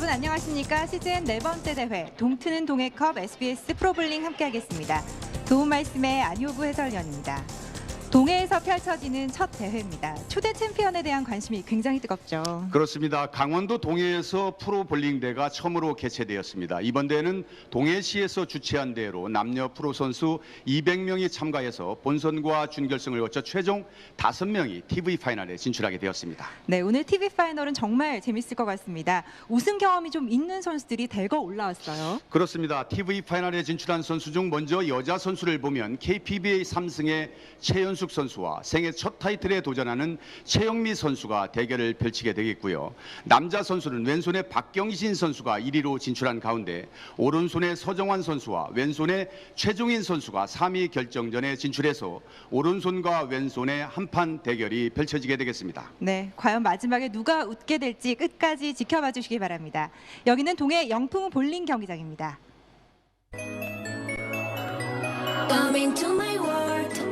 여러분 안녕하십니까? 시즌 네 번째 대회 동트는 동해컵 SBS 프로볼링 함께하겠습니다. 도움 말씀의 안효부 해설위원입니다. 동해에서 펼쳐지는 첫 대회입니다. 초대 챔피언에 대한 관심이 굉장히 뜨겁죠. 그렇습니다. 강원도 동해에서 프로 볼링대가 처음으로 개최되었습니다. 이번 대회는 동해시에서 주최한 대회로 남녀 프로 선수 200명이 참가해서 본선과 준결승을 거쳐 최종 5명이 TV 파이널에 진출하게 되었습니다. 네, 오늘 TV 파이널은 정말 재밌을 것 같습니다. 우승 경험이 좀 있는 선수들이 대거 올라왔어요. 그렇습니다. TV 파이널에 진출한 선수 중 먼저 여자 선수를 보면 KPBA 3승의 최연 숙 선수와 생애 첫 타이틀에 도전하는 최영미 선수가 대결을 펼치게 되겠고요. 남자 선수는 왼손에 박경신 선수가 1위로 진출한 가운데 오른손에 서정환 선수와 왼손에 최종인 선수가 3위 결정전에 진출해서 오른손과 왼손의 한판 대결이 펼쳐지게 되겠습니다. 네, 과연 마지막에 누가 웃게 될지 끝까지 지켜봐 주시기 바랍니다. 여기는 동해 영풍 볼링 경기장입니다. Coming to my world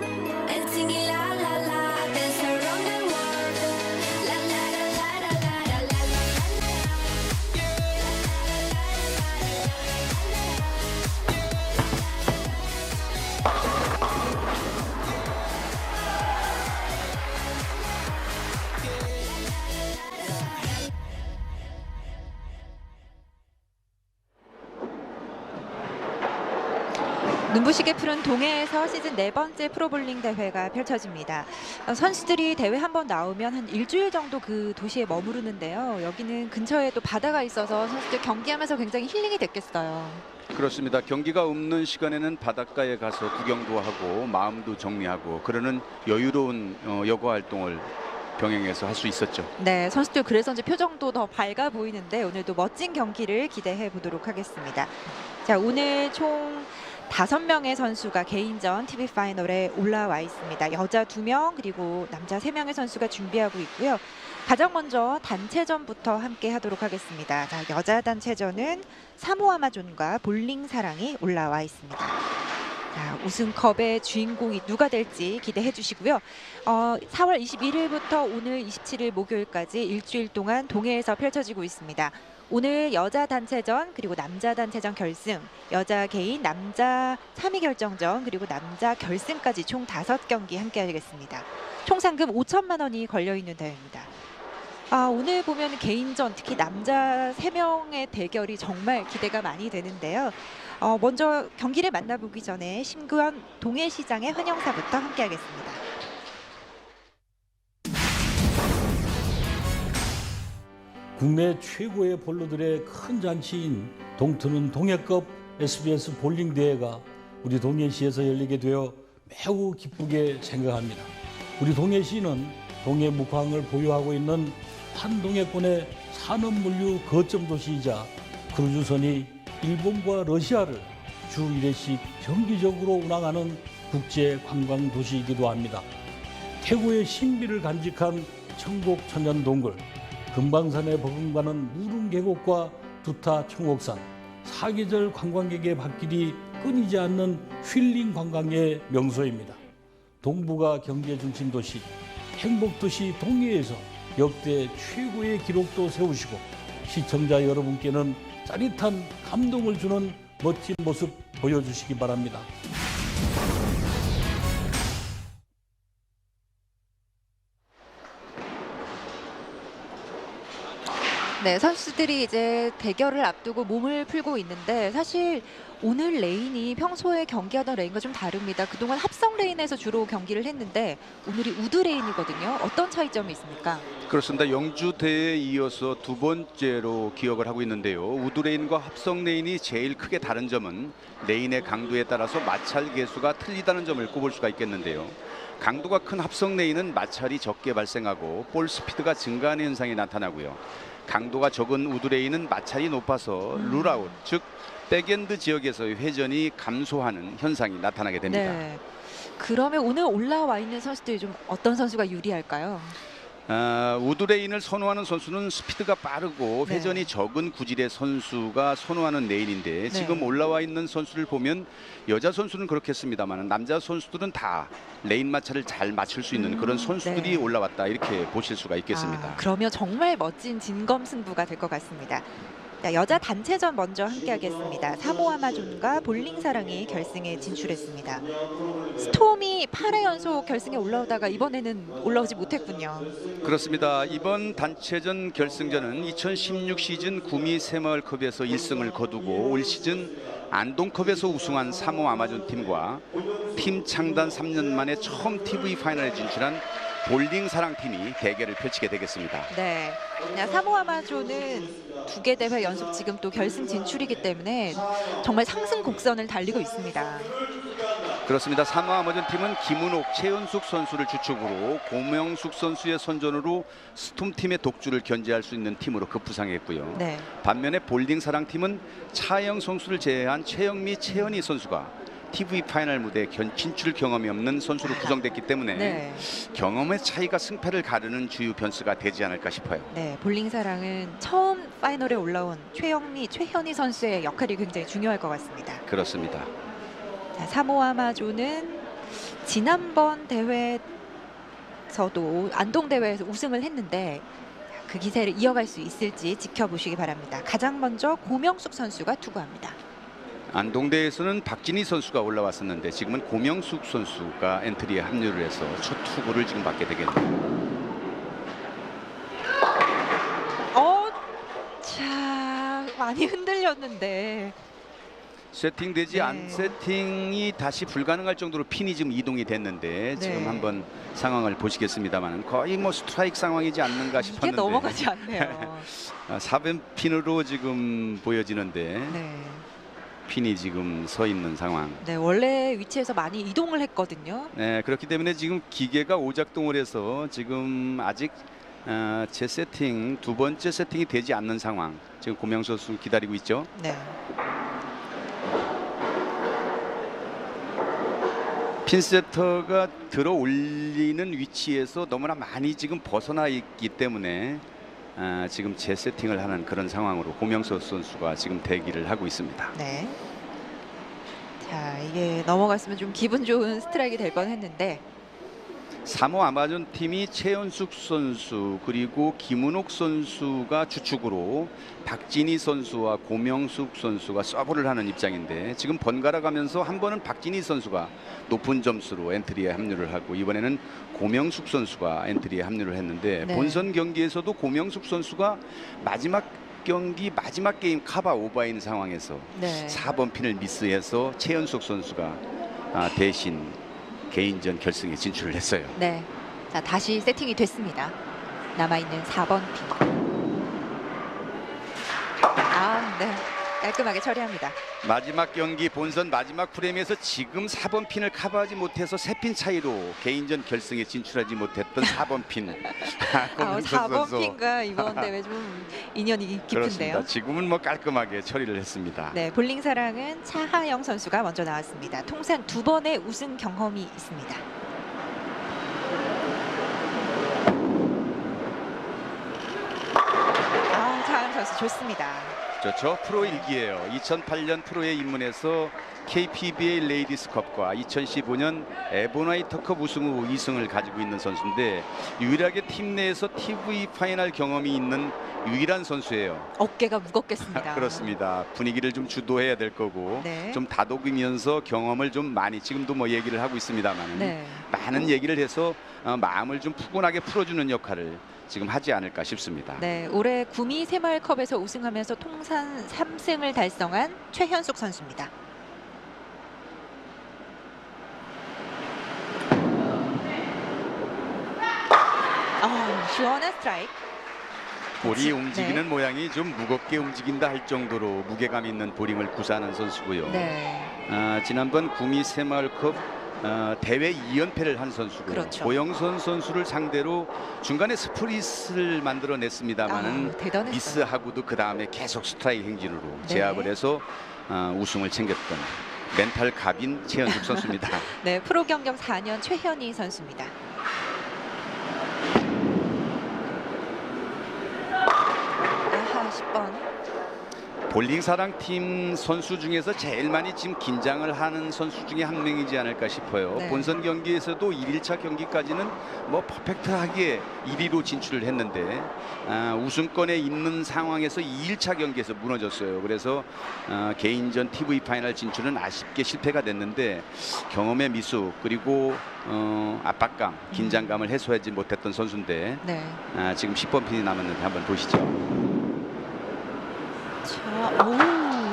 눈부시게 푸른 동해에서 시즌 네 번째 프로볼링 대회가 펼쳐집니다. 어, 선수들이 대회 한 번 나오면 한 일주일 정도 그 도시에 머무르는데요. 여기는 근처에 또 바다가 있어서 선수들 경기하면서 굉장히 힐링이 됐겠어요. 그렇습니다. 경기가 없는 시간에는 바닷가에 가서 구경도 하고 마음도 정리하고 그러는 여유로운 어, 여가 활동을 병행해서 할 수 있었죠. 네, 선수들 그래서인지 표정도 더 밝아 보이는데 오늘도 멋진 경기를 기대해 보도록 하겠습니다. 자, 오늘 총 다섯 명의 선수가 개인전 TV 파이널에 올라와 있습니다. 여자 두 명 그리고 남자 세 명의 선수가 준비하고 있고요. 가장 먼저 단체전부터 함께 하도록 하겠습니다. 자, 여자 단체전은 사모아마존과 볼링 사랑이 올라와 있습니다. 자, 우승컵의 주인공이 누가 될지 기대해 주시고요. 어, 4월 21일부터 오늘 27일 목요일까지 일주일 동안 동해에서 펼쳐지고 있습니다. 오늘 여자 단체전 그리고 남자 단체전 결승, 여자 개인 남자 3위 결정전 그리고 남자 결승까지 총 5경기 함께 하겠습니다. 총 상금 5천만 원이 걸려 있는 대회입니다. 아, 오늘 보면 개인전 특히 남자 3명의 대결이 정말 기대가 많이 되는데요. 어, 먼저 경기를 만나보기 전에 심구현 동해시장의 환영사부터 함께 하겠습니다. 국내 최고의 볼러들의 큰 잔치인 동트는 동해컵 SBS 볼링 대회가 우리 동해시에서 열리게 되어 매우 기쁘게 생각합니다. 우리 동해시는 동해 묵항을 보유하고 있는 한동해권의 산업물류 거점 도시이자 크루즈선이 일본과 러시아를 주 1회씩 정기적으로 운항하는 국제 관광 도시이기도 합니다. 태고의 신비를 간직한 천곡 천연 동굴, 금방산에 버금가는 무릉 계곡과 두타 청옥산, 사계절 관광객의 발길이 끊이지 않는 힐링 관광의 명소입니다. 동부가 경제 중심 도시, 행복 도시 동해에서 역대 최고의 기록도 세우시고 시청자 여러분께는 짜릿한 감동을 주는 멋진 모습 보여주시기 바랍니다. 네, 선수들이 이제 대결을 앞두고 몸을 풀고 있는데 사실 오늘 레인이 평소에 경기하던 레인과 좀 다릅니다. 그동안 합성 레인에서 주로 경기를 했는데 오늘이 우드 레인이거든요. 어떤 차이점이 있습니까? 그렇습니다. 영주 대회에 이어서 두 번째로 기억을 하고 있는데요. 우드 레인과 합성 레인이 제일 크게 다른 점은 레인의 강도에 따라서 마찰 개수가 틀리다는 점을 꼽을 수가 있겠는데요. 강도가 큰 합성 레인은 마찰이 적게 발생하고 볼 스피드가 증가하는 현상이 나타나고요. 강도가 적은 우드 레인은 마찰이 높아서 룰아웃, 즉 백엔드 지역에서의 회전이 감소하는 현상이 나타나게 됩니다. 네. 그러면 오늘 올라와 있는 선수들이 좀 어떤 선수가 유리할까요? 아, 우드레인을 선호하는 선수는 스피드가 빠르고 네. 회전이 적은 구질의 선수가 선호하는 레인인데 지금 올라와 있는 선수를 보면 여자 선수는 그렇겠습니다만 남자 선수들은 다 레인 마찰을 잘 맞출 수 있는 음, 그런 선수들이 네. 올라왔다 이렇게 보실 수가 있겠습니다. 아, 그러면 정말 멋진 진검 승부가 될 것 같습니다. 자, 여자 단체전 먼저 함께하겠습니다. 사모아마존과 볼링사랑이 결승에 진출했습니다. 스톰이 8회 연속 결승에 올라오다가 이번에는 올라오지 못했군요. 그렇습니다. 이번 단체전 결승전은 2016 시즌 구미 새마을컵에서 1승을 거두고 올 시즌 안동컵에서 우승한 사모 아마존 팀과 팀 창단 3년 만에 처음 TV 파이널에 진출한 볼링 사랑팀이 대결을 펼치게 되겠습니다. 네. 사모아마존은 두 개 대회 연속 지금 또 결승 진출이기 때문에 정말 상승 곡선을 달리고 있습니다. 그렇습니다. 아마존 팀은 김은옥, 최은숙 선수를 주축으로 고명숙 선수의 선전으로 스톰 팀의 독주를 견제할 수 있는 팀으로 급부상했고요. 네. 반면에 볼딩 사랑팀은 차영 선수를 제외한 최영미, 최연희 선수가 TV 파이널 무대 견 진출 경험이 없는 선수로 구성됐기 때문에 네. 경험의 차이가 승패를 가르는 주요 변수가 되지 않을까 싶어요. 네, 볼링 사랑은 처음 파이널에 올라온 최영미, 최현희 선수의 역할이 굉장히 중요할 것 같습니다. 그렇습니다. 자, 사모아마존은 지난번 대회에서도 안동 대회에서 우승을 했는데 그 기세를 이어갈 수 있을지 지켜보시기 바랍니다. 가장 먼저 고명숙 선수가 투구합니다. 안동대에서는 박진희 선수가 올라왔었는데 지금은 고명숙 선수가 엔트리에 합류를 해서 첫 투구를 지금 받게 되겠네요. 어, 자 많이 흔들렸는데 세팅되지 네. 않 세팅이 다시 불가능할 정도로 핀이 지금 이동이 됐는데 지금 네. 한번 상황을 보시겠습니다만 거의 뭐 스트라이크 상황이지 않는가 이게 싶었는데 넘어가지 않네요. 아, 4번 핀으로 지금 보여지는데 네. 핀이 지금 서 있는 상황. 네, 원래 위치에서 많이 이동을 했거든요. 네, 그렇기 때문에 지금 기계가 오작동을 해서 지금 아직 어, 재 세팅 두 번째 세팅이 되지 않는 상황. 지금 고명수 선수 기다리고 있죠. 네. 핀세터가 들어 올리는 위치에서 너무나 많이 지금 벗어나 있기 때문에 아, 지금 재세팅을 하는 그런 상황으로 고명수 선수가 지금 대기를 하고 있습니다. 네. 자, 이게 넘어갔으면 좀 기분 좋은 스트라이크 될 뻔했는데 사모 아마존 팀이 최연숙 선수 그리고 김은옥 선수가 주축으로 박진희 선수와 고명숙 선수가 서브를 하는 입장인데 지금 번갈아 가면서 한 번은 박진희 선수가 높은 점수로 엔트리에 합류를 하고 이번에는 고명숙 선수가 엔트리에 합류를 했는데 네. 본선 경기에서도 고명숙 선수가 마지막 경기 마지막 게임 카바 오버인 상황에서 네. 4번 핀을 미스해서 최연숙 선수가 아, 대신 개인전 결승에 진출을 했어요. 네. 자, 다시 세팅이 됐습니다. 남아 있는 4번 핀. 아, 네. 깔끔하게 처리합니다. 마지막 경기 본선 마지막 프레임에서 지금 4번 핀을 커버하지 못해서 세핀 차이로 개인전 결승에 진출하지 못했던 4번 핀. 아, 고명수 4번 선수. 핀과 이번 대회 좀 인연이 깊은데요. 그렇습니다. 지금은 뭐 깔끔하게 처리를 했습니다. 네, 볼링 사랑은 차하영 선수가 먼저 나왔습니다. 통산 두 번의 우승 경험이 있습니다. 아, 차하영 선수 좋습니다. 저 프로 일기예요. 2008년 프로에 입문해서 KPBA 레이디스컵과 2015년 에보나이터컵 우승 후 2승을 가지고 있는 선수인데 유일하게 팀 내에서 TV 파이널 경험이 있는 유일한 선수예요. 어깨가 무겁겠습니다. 그렇습니다. 분위기를 좀 주도해야 될 거고 네. 좀 다독이면서 경험을 좀 많이 지금도 뭐 얘기를 하고 있습니다만 네. 많은 얘기를 해서 어, 마음을 좀 푸근하게 풀어주는 역할을 지금 하지 않을까 싶습니다. 네, 올해 구미 새마을컵에서 우승하면서 통산 3승을 달성한 최현숙 선수입니다. 어, 시원한 스트라이크. 볼이 네. 움직이는 모양이 좀 무겁게 움직인다 할 정도로 무게감 있는 보링을 구사하는 선수고요. 네, 아, 지난번 구미 새마을컵 어, 대회 2연패를 한 선수고 그렇죠. 고영선 선수를 상대로 중간에 스프리스를 만들어냈습니다만은 아. 미스하고도 그 다음에 계속 스트라이크 행진으로 네. 제압을 해서 어, 우승을 챙겼던 멘탈 갑인 최현숙 선수입니다. 네, 프로 경력 4년 최현희 선수입니다. 아하, 10번. 볼링 사랑팀 선수 중에서 제일 많이 지금 긴장을 하는 선수 중에 한 명이지 않을까 싶어요. 네. 본선 경기에서도 1일차 경기까지는 뭐 퍼펙트하게 1위로 진출을 했는데 아, 우승권에 있는 상황에서 2일차 경기에서 무너졌어요. 그래서 아, 개인전 TV 파이널 진출은 아쉽게 실패가 됐는데 경험의 미숙 그리고 어, 압박감, 긴장감을 해소하지 못했던 선수인데 네. 아, 지금 10번 핀이 남았는데 한번 보시죠. 자, 오,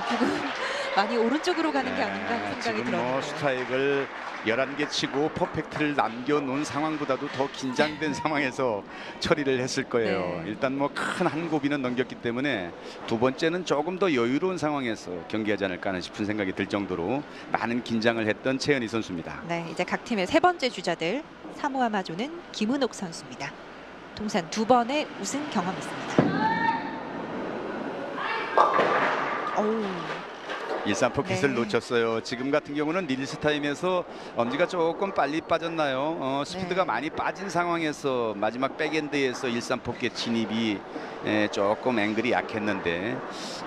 지금 많이 오른쪽으로 가는 게 아닌가 생각이 네, 지금 들었는데. 뭐 스트라이크를 11개 치고 퍼펙트를 남겨놓은 상황보다도 더 긴장된 상황에서 처리를 했을 거예요. 네. 일단 뭐 큰 한 고비는 넘겼기 때문에 두 번째는 조금 더 여유로운 상황에서 경기하지 않을까 하는 싶은 생각이 들 정도로 많은 긴장을 했던 최현희 선수입니다. 네, 이제 각 팀의 세 번째 주자들 사모아 마조는 김은옥 선수입니다. 통산 두 번의 우승 경험이 있습니다. 오, 일산 포켓을 네. 놓쳤어요. 지금 같은 경우는 릴스 타임에서 엄지가 조금 빨리 빠졌나요? 어, 스피드가 네. 많이 빠진 상황에서 마지막 백엔드에서 일산 포켓 진입이 에, 조금 앵글이 약했는데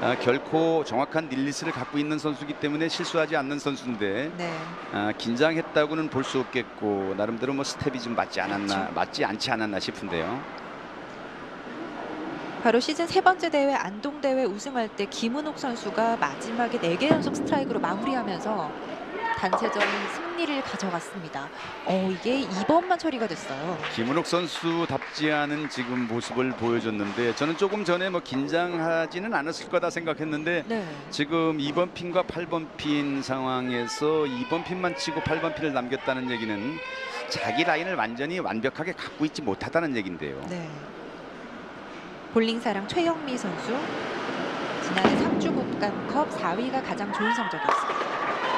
아, 결코 정확한 릴리스를 갖고 있는 선수기 때문에 실수하지 않는 선수인데 네, 아, 긴장했다고는 볼 수 없겠고 나름대로 뭐 스텝이 좀 맞지 않았나 그렇죠. 맞지 않지 않았나 싶은데요. 바로 시즌 세 번째 대회 안동 대회 우승할 때 김은옥 선수가 마지막에 네 개 연속 스트라이크로 마무리하면서 단체전 승리를 가져갔습니다. 어, 이게 2번만 처리가 됐어요. 김은옥 선수답지 않은 지금 모습을 보여줬는데 저는 조금 전에 뭐 긴장하지는 않았을 거다 생각했는데 네, 지금 2번 핀과 8번 핀 상황에서 2번 핀만 치고 8번 핀을 남겼다는 얘기는 자기 라인을 완전히 완벽하게 갖고 있지 못하다는 얘긴데요. 네. 볼링 사랑 최영미 선수 지난해 상주국간컵 4위가 가장 좋은 성적이었습니다.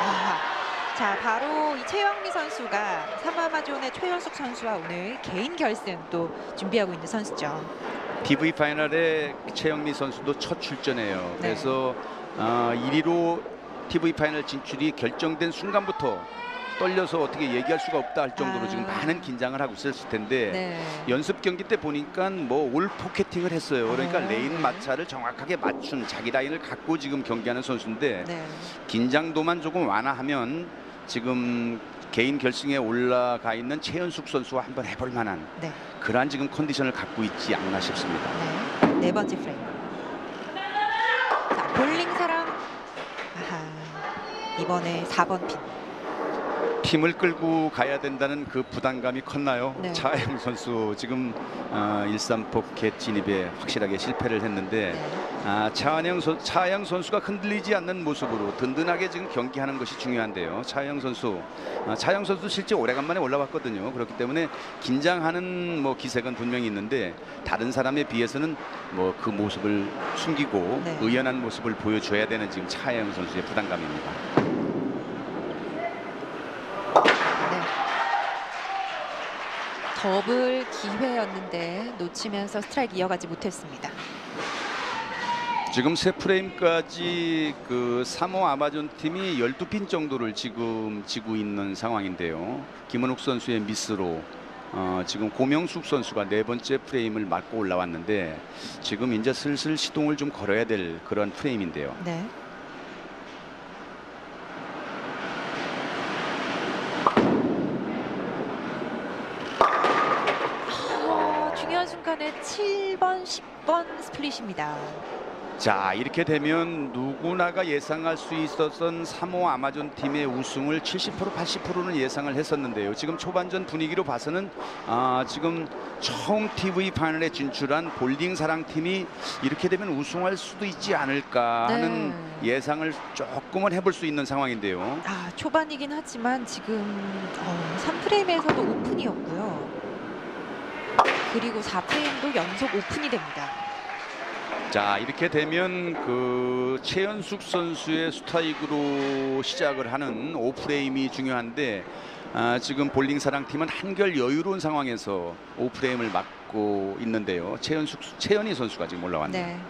아, 자 바로 이 최영미 선수가 사마마존의 최현숙 선수와 오늘 개인 결승 또 준비하고 있는 선수죠. PV 파이널에 최영미 선수도 첫 출전해요. 네. 그래서 어, 1위로 TV 파이널 진출이 결정된 순간부터 떨려서 어떻게 얘기할 수가 없다 할 정도로 아. 지금 많은 긴장을 하고 있었을 텐데 네. 연습 경기 때 보니까 뭐 올 포켓팅을 했어요. 그러니까 어, 레인 네. 마차를 정확하게 맞춘 자기 라인을 갖고 지금 경기하는 선수인데 네. 긴장도만 조금 완화하면 지금 개인 결승에 올라가 있는 최현숙 선수와 한번 해볼 만한 네. 그러한 지금 컨디션을 갖고 있지 않나 싶습니다. 네. 네 번째 프레임. 자 볼링 사랑. 아하. 이번에 4번 핀. 팀을 끌고 가야 된다는 그 부담감이 컸나요? 네. 차영 선수 지금 어, 일산 포켓 진입에 확실하게 실패를 했는데 네. 아, 차영, 선, 차영 선수가 흔들리지 않는 모습으로 든든하게 지금 경기하는 것이 중요한데요. 차영 선수, 아, 차영 선수 실제 오래간만에 올라왔거든요. 그렇기 때문에 긴장하는 뭐 기색은 분명히 있는데 다른 사람에 비해서는 뭐 그 모습을 숨기고 네. 의연한 모습을 보여줘야 되는 지금 차영 선수의 부담감입니다. 더블 기회였는데 놓치면서 스트라이크 이어가지 못했습니다. 지금 세 프레임까지 그 사모 아마존 팀이 12핀 정도를 지금 지고 있는 상황인데요. 김은욱 선수의 미스로 어, 지금 고명숙 선수가 네 번째 프레임을 맞고 올라왔는데 지금 이제 슬슬 시동을 좀 걸어야 될 그런 프레임인데요. 네. 어, 중요한 순간에 7번, 10번 스플릿입니다. 자 이렇게 되면 누구나가 예상할 수 있었던 사모 아마존 팀의 우승을 70% 80%는 예상을 했었는데요. 지금 초반전 분위기로 봐서는 아, 지금 처음 TV 파이널에 진출한 볼링 사랑 팀이 이렇게 되면 우승할 수도 있지 않을까 하는 네. 예상을 조금은 해볼 수 있는 상황인데요. 아, 초반이긴 하지만 지금 어, 3프레임에서도 오픈이었고요. 그리고 4프레임도 연속 오픈이 됩니다. 자 이렇게 되면 그 최연숙 선수의 스트라이크로 시작을 하는 오프레임이 중요한데 아, 지금 볼링 사랑 팀은 한결 여유로운 상황에서 오프레임을 막고 있는데요. 최연숙 최연희 선수가 지금 올라왔네요. 네.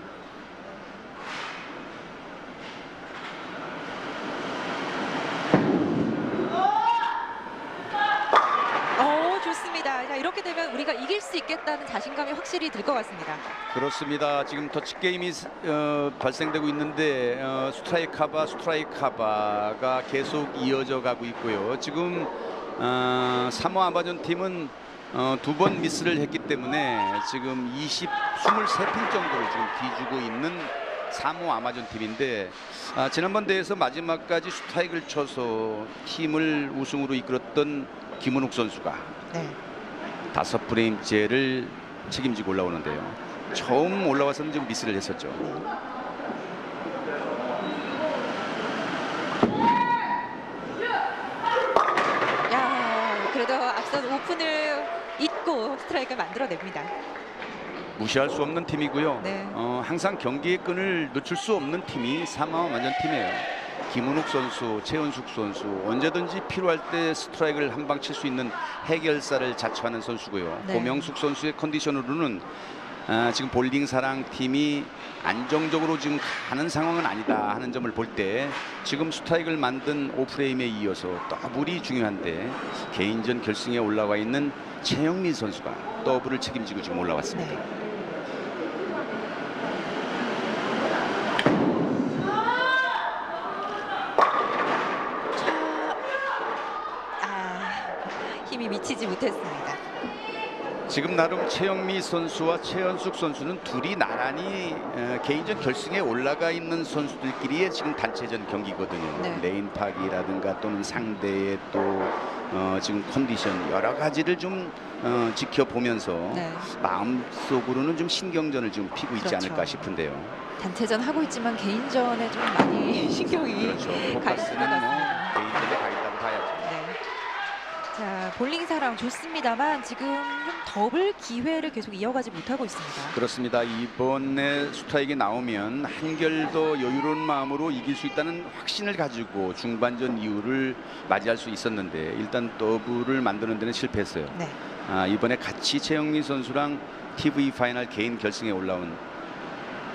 어, 좋습니다. 자, 이렇게 되면 우리가 이길 수 있겠다는 자신감이 확실히 들 것 같습니다. 그렇습니다. 지금 터치 게임이 어, 발생되고 있는데 어, 스트라이크 카바 스트라이크 카바가 계속 이어져 가고 있고요. 지금 어, 사모 아마존 팀은 어, 두 번 미스를 했기 때문에 지금 20, 23핀 정도를 지금 뒤주고 있는 사모 아마존 팀인데 아, 지난번 대회에서 마지막까지 스트라이크를 쳐서 팀을 우승으로 이끌었던 김은욱 선수가 네. 다섯 프레임째를 책임지고 올라오는데요. 처음 올라와서는 좀 미스를 했었죠. 야, 그래도 앞선 오픈을 잊고 스트라이크를 만들어냅니다. 무시할 수 없는 팀이고요. 네. 어, 항상 경기의 끈을 놓칠 수 없는 팀이 사마와 만전 팀이에요. 김은욱 선수, 최은숙 선수 언제든지 필요할 때 스트라이크를 한 방 칠 수 있는 해결사를 자처하는 선수고요. 네. 고명숙 선수의 컨디션으로는 아, 지금 볼링 사랑 팀이 안정적으로 지금 가는 상황은 아니다 하는 점을 볼 때 지금 스트라이크를 만든 오프레임에 이어서 더블이 중요한데 개인전 결승에 올라와 있는 최영민 선수가 더블을 책임지고 지금 올라왔습니다. 네. 자, 아, 힘이 미치지 못했습니다. 지금 나름 최영미 선수와 최연숙 선수는 둘이 나란히 어, 개인전 결승에 올라가 있는 선수들끼리의 지금 단체전 경기거든요. 네. 레인 파기라든가 또는 상대의 또 어, 지금 컨디션 여러 가지를 좀 어, 지켜보면서 네. 마음속으로는 좀 신경전을 지금 피고 있지 그렇죠. 않을까 싶은데요. 단체전 하고 있지만 개인전에 좀 많이 신경이 그렇죠. 가 있는 것 포커스는 뭐 같습니다. 개인전에 가 있다고 봐야죠. 네. 자, 볼링 사랑 좋습니다만 지금 좀 더블 기회를 계속 이어가지 못하고 있습니다. 그렇습니다. 이번에 스트라이크 나오면 한결 더 여유로운 마음으로 이길 수 있다는 확신을 가지고 중반전 이후를 맞이할 수 있었는데 일단 더블을 만드는 데는 실패했어요. 네. 아, 이번에 같이 최영민 선수랑 TV 파이널 개인 결승에 올라온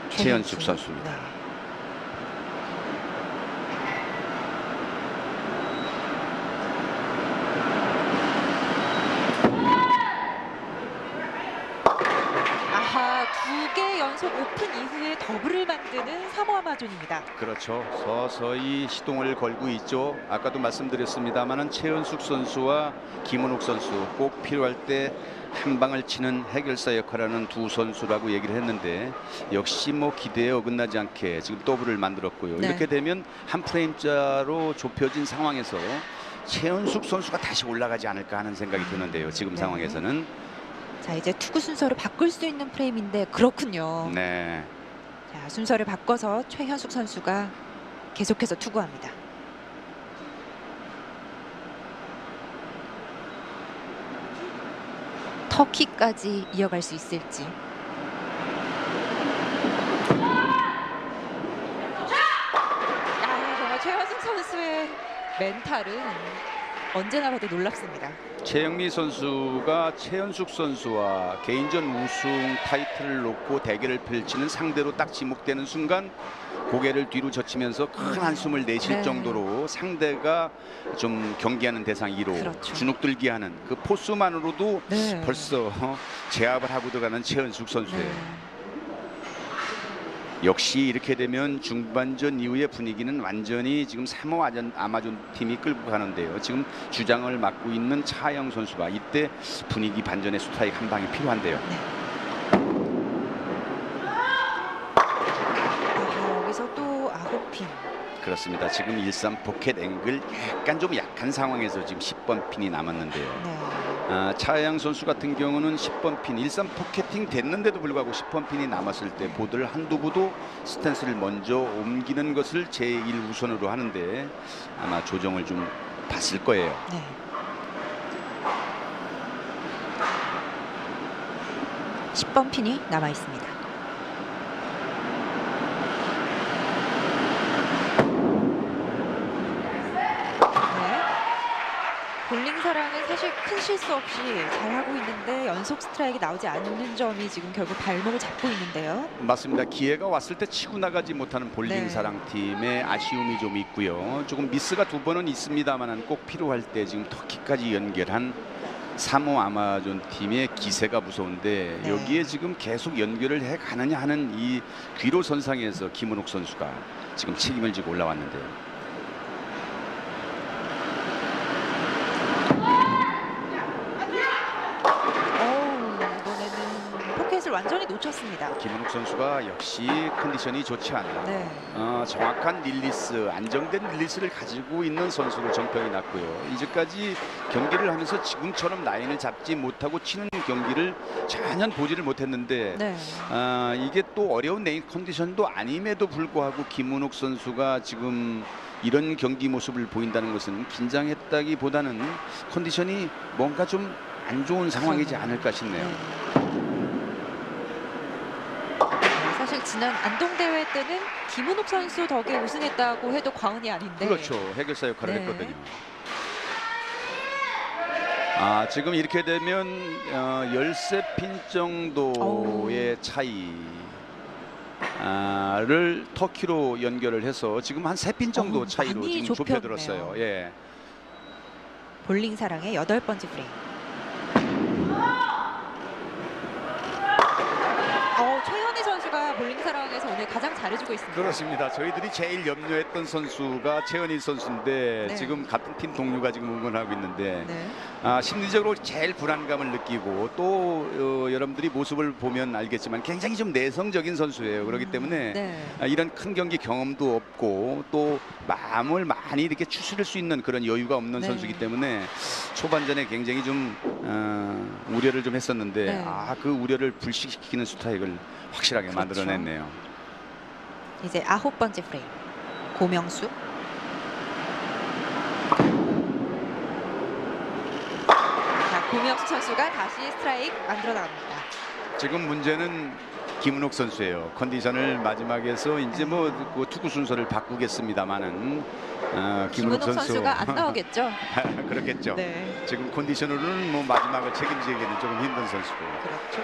최연숙 선수입니다. 네. 아하, 두 개 연속 더블을 만드는 사모 아마존입니다. 그렇죠. 서서히 시동을 걸고 있죠. 아까도 말씀드렸습니다만은 최연숙 선수와 김은욱 선수 꼭 필요할 때 한 방을 치는 해결사 역할하는 두 선수라고 얘기를 했는데 역시 뭐 기대에 어긋나지 않게 지금 더블을 만들었고요. 네. 이렇게 되면 한 프레임짜로 좁혀진 상황에서 최연숙 선수가 다시 올라가지 않을까 하는 생각이 드는데요. 지금 네. 상황에서는 자, 이제 투구 순서를 바꿀 수 있는 프레임인데 그렇군요. 네. 자, 순서를 바꿔서 최현숙 선수가 계속해서 투구합니다. 터키까지 이어갈 수 있을지. 아, 정말 최현숙 선수의 멘탈은 언제나 봐도 놀랍습니다. 최영미 선수가 최연숙 선수와 개인전 우승 타이틀을 놓고 대결을 펼치는 상대로 딱 지목되는 순간 고개를 뒤로 젖히면서 큰 한숨을 내쉴 네. 정도로 상대가 좀 경기하는 대상 2로 그렇죠. 주눅들게 하는 그 포스만으로도 네. 벌써 제압을 하고 들어가는 최연숙 선수예요. 네. 역시 이렇게 되면 중반전 이후의 분위기는 완전히 지금 사모 아전- 아마존 팀이 끌고 가는데요. 지금 주장을 맡고 있는 차영 선수가 이때 분위기 반전의 스트라이크 한 방이 필요한데요. 핀. 그렇습니다. 지금 13 포켓 앵글 약간 좀 약한 상황에서 지금 10번 핀이 남았는데요. 네. 아, 차양 선수 같은 경우는 10번 핀, 일산 포켓팅 됐는데도 불구하고 10번 핀이 남았을 때 보드를 한두 구도 스탠스를 먼저 옮기는 것을 제1 우선으로 하는데 아마 조정을 좀 봤을 거예요. 네. 십번 핀이 남아 있습니다. 네. 사랑은 사실 큰 실수 없이 잘하고 있는데 연속 스트라이크 나오지 않는 점이 지금 결국 발목을 잡고 있는데요. 맞습니다. 기회가 왔을 때 치고 나가지 못하는 볼링 네. 사랑 팀의 아쉬움이 좀 있고요. 조금 미스가 두 번은 있습니다만 꼭 필요할 때 지금 터키까지 연결한 사모 아마존 팀의 기세가 무서운데 네. 여기에 지금 계속 연결을 해 가느냐 하는 이 귀로 선상에서 김은옥 선수가 지금 책임을 지고 올라왔는데요. 어우, 이번에는 포켓을 완전히 놓쳤습니다. 김은옥 선수가 역시 컨디션이 좋지 않아. 네. 어, 정확한 릴리스, 안정된 릴리스를 가지고 있는 선수로 정평이 났고요. 이제까지 경기를 하면서 지금처럼 라인을 잡지 못하고 치는 경기를 전혀 보지를 못했는데 네. 아, 이게 또 어려운 레인 컨디션도 아님에도 불구하고 김은옥 선수가 지금 이런 경기 모습을 보인다는 것은 긴장했다기보다는 컨디션이 뭔가 좀 안 좋은 상황이지 않을까 싶네요. 네. 네, 사실 지난 안동 대회 때는 김은옥 선수 덕에 우승했다고 해도 과언이 아닌데. 그렇죠. 해결사 역할을 네. 했거든요. 아 지금 이렇게 되면 어, 13핀 정도의 차이. 아, 를 터키로 연결을 해서 지금 한세핀 정도 어우, 차이로 많이 지금 좁혔네요. 좁혀들었어요. 예. 볼링 사랑의 여덟 번째. 어, 최현희 선수가 볼링 가장 잘해주고 있습니다. 그렇습니다. 저희들이 제일 염려했던 선수가 최은희 선수인데 네. 지금 같은 팀 동료가 지금 응원하고 있는데 네. 아, 심리적으로 제일 불안감을 느끼고 또 어, 여러분들이 모습을 보면 알겠지만 굉장히 좀 내성적인 선수예요. 그렇기 때문에 네. 아, 이런 큰 경기 경험도 없고 또 마음을 많이 이렇게 추스릴 수 있는 그런 여유가 없는 네. 선수이기 때문에 초반전에 굉장히 좀 어, 우려를 좀 했었는데 네. 아그 우려를 불식시키는 스트라이크를 확실하게 그렇죠. 만들어냈네요. 이제 아홉 번째 프레임. 고명수. 자, 고명수 선수가 다시 스트라이크 만들어 나갑니다. 지금 문제는 김은옥 선수예요. 컨디션을 마지막에서 이제 뭐그 투구 순서를 바꾸겠습니다만은 어, 김은옥 김은옥 선수 선수 가 안 나오겠죠? 그렇겠죠. 네. 지금 컨디션으로는 뭐 마지막을 책임지기에는 조금 힘든 선수고. 그렇죠.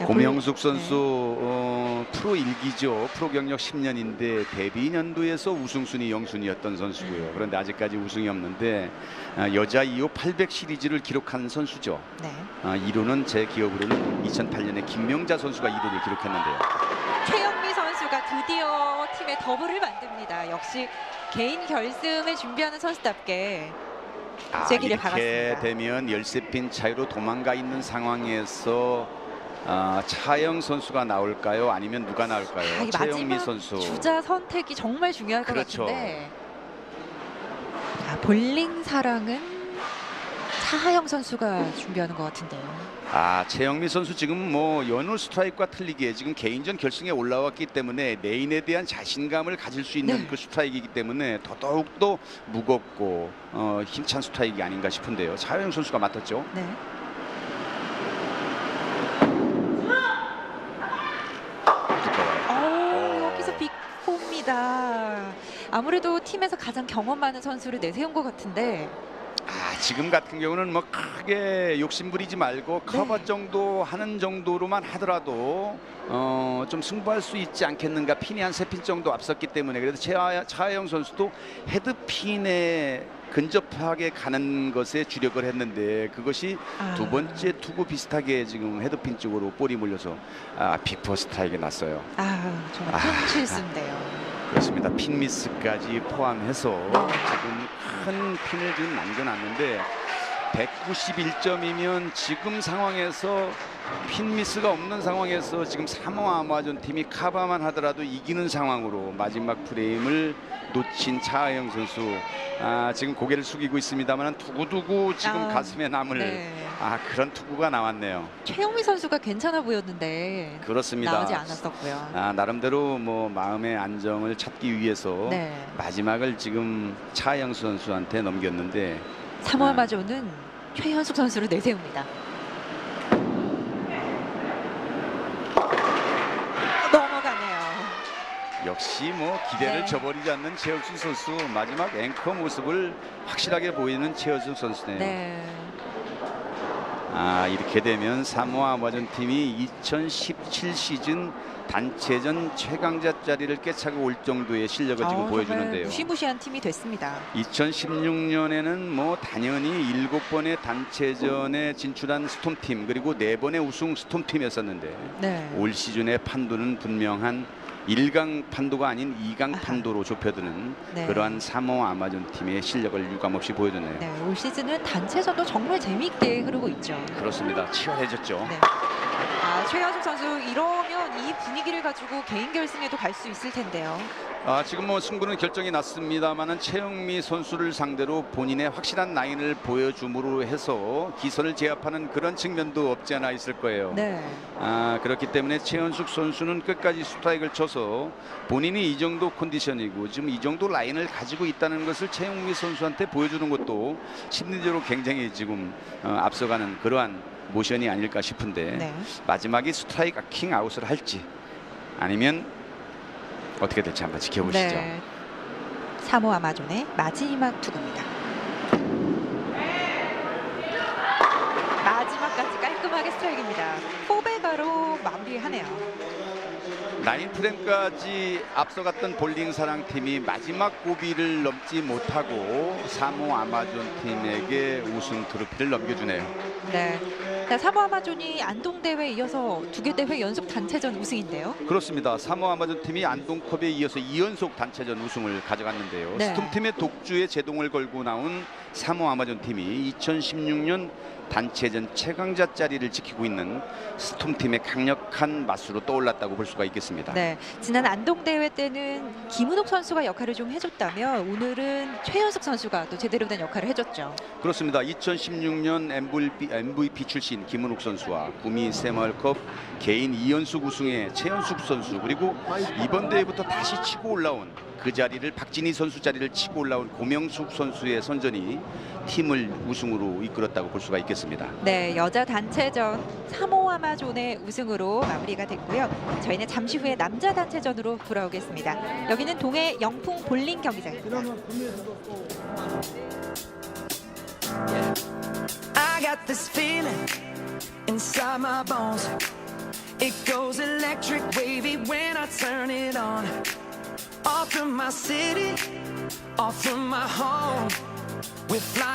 야, 고명숙 볼- 선수 어, 프로 일기죠. 프로 경력 10년인데 데뷔 년도에서 우승순위 영순위였던 선수고요. 그런데 아직까지 우승이 없는데 아, 여자 2호 800 시리즈를 기록한 선수죠. 네. 아, 2루는 제 기억으로는 2008년에 김명자 선수가 2루를 기록했는데요. 최영미 선수가 드디어 팀의 더블을 만듭니다. 역시 개인 결승을 준비하는 선수답게 아, 이렇게 박았습니다. 되면 13핀 차이로 도망가 있는 상황에서 아, 차영 선수가 나올까요? 아니면 누가 아, 나올까요? 이 최영미 선수. 주자 선택이 정말 중요할 것 그렇죠. 같은데. 아, 볼링 사랑은 차하영 선수가 준비하는 것 같은데요. 아 최영미 선수 지금 뭐 연우 스트라이크와 틀리게 지금 개인전 결승에 올라왔기 때문에 레인에 대한 자신감을 가질 수 있는 네. 그 스트라이크이기 때문에 더더욱 더 무겁고 어, 힘찬 스트라이크 아닌가 싶은데요. 차영 선수가 맡았죠. 네. 두꺼워요. 어, 어. 여기서 빅포입니다. 아무래도 팀에서 가장 경험 많은 선수를 내세운 것 같은데. 아 지금 같은 경우는 뭐 크게 욕심 부리지 말고 커버 네. 정도 하는 정도로만 하더라도 어, 좀 승부할 수 있지 않겠는가 핀이 한 세 핀 정도 앞섰기 때문에 그래도 차하영 선수도 헤드핀에 근접하게 가는 것에 주력을 했는데 그것이 아, 두 번째 투구 비슷하게 지금 헤드핀 쪽으로 볼이 몰려서 아, 비퍼 스트라이크에 났어요. 아, 정말 아, 큰 실수인데요. 그렇습니다. 핀 미스까지 포함해서 네. 지금 큰 핀을 지금 남겨놨는데 191점이면 지금 상황에서 핀 미스가 없는 상황에서 지금 사모아 아마존 팀이 카바만 하더라도 이기는 상황으로 마지막 프레임을 놓친 차하영 선수 아, 지금 고개를 숙이고 있습니다만 두고두고 지금 아, 가슴에 남을 네. 아 그런 투구가 나왔네요. 최영미 선수가 괜찮아 보였는데 그렇습니다. 나오지 않았었고요. 아, 나름대로 뭐 마음의 안정을 찾기 위해서 네. 마지막을 지금 차하영 선수한테 넘겼는데 사모아 네. 마조는 최현숙 선수를 내세웁니다. 넘어가네요. 역시 뭐 기대를 네. 저버리지 않는 최혁수 선수 마지막 앵커 모습을 확실하게 보이는 최혁수 선수네요. 네. 아 이렇게 되면 사모아 아마존 팀이 2017 시즌 단체전 최강자 자리를 깨차고 올 정도의 실력을 지금 어, 정말 보여주는데요. 무시무시한 팀이 됐습니다. 2016년에는 뭐 당연히 일곱 번의 단체전에 진출한 스톰팀 그리고 네 번의 우승 스톰팀이었었는데 네. 올 시즌의 판도는 분명한 1강 판도가 아닌 2강 아하. 판도로 좁혀드는 네. 그러한 사모 아마존 팀의 실력을 유감없이 보여줬네요. 네, 올 시즌은 단체전도 정말 재미있게 흐르고 있죠. 그렇습니다. 치열해졌죠. 네. 아, 최현숙 선수 이러면 이 분위기를 가지고 개인 결승에도 갈 수 있을 텐데요. 아, 지금 뭐 승부는 결정이 났습니다만은 최영미 선수를 상대로 본인의 확실한 라인을 보여줌으로 해서 기선을 제압하는 그런 측면도 없지 않아 있을 거예요. 네. 아, 그렇기 때문에 최현숙 선수는 끝까지 스트라이크를 쳐서 본인이 이 정도 컨디션이고 지금 이 정도 라인을 가지고 있다는 것을 최영미 선수한테 보여주는 것도 심리적으로 굉장히 지금 어, 앞서가는 그러한 모션이 아닐까 싶은데 네. 마지막에 스트라이크 킹 아웃을 할지 아니면 어떻게 될지 한번 지켜보시죠. 네. 사모 아마존의 마지막 투구입니다. 마지막까지 깔끔하게 스트라이크입니다. 포베가로 마무리하네요. 라인 프레임까지 앞서갔던 볼링 사랑 팀이 마지막 고비를 넘지 못하고 사모 아마존 팀에게 우승 트로피를 넘겨주네요. 네. 자, 사모 아마존이 안동 대회에 이어서 두 개 대회 연속 단체전 우승인데요. 그렇습니다. 사모 아마존 팀이 안동컵에 이어서 2연속 단체전 우승을 가져갔는데요. 네. 스톰 팀의 독주에 제동을 걸고 나온 사모 아마존 팀이 2016년 단체전 최강자 자리를 지키고 있는 스톰 팀의 강력한 맛으로 떠올랐다고 볼 수가 있겠습니다. 네. 지난 안동 대회 때는 김은옥 선수가 역할을 좀 해줬다면 오늘은 최현숙 선수가 또 제대로 된 역할을 해줬죠. 그렇습니다. 2016년 MVP, MVP 출신 김은욱 선수와 구미 새마을컵 개인 2연속 우승의 최연숙 선수 그리고 이번 대회부터 다시 치고 올라온 그 자리를 박진희 선수 자리를 치고 올라온 고명숙 선수의 선전이 팀을 우승으로 이끌었다고 볼 수가 있겠습니다. 네, 여자 단체전 사모 아마존의 우승으로 마무리가 됐고요. 저희는 잠시 후에 남자 단체전으로 돌아오겠습니다. 여기는 동해 영풍 볼링 경기장입니다. I got this feeling inside my bones. It goes electric wavy when I turn it on. Off from my city, off from my home. We're flying.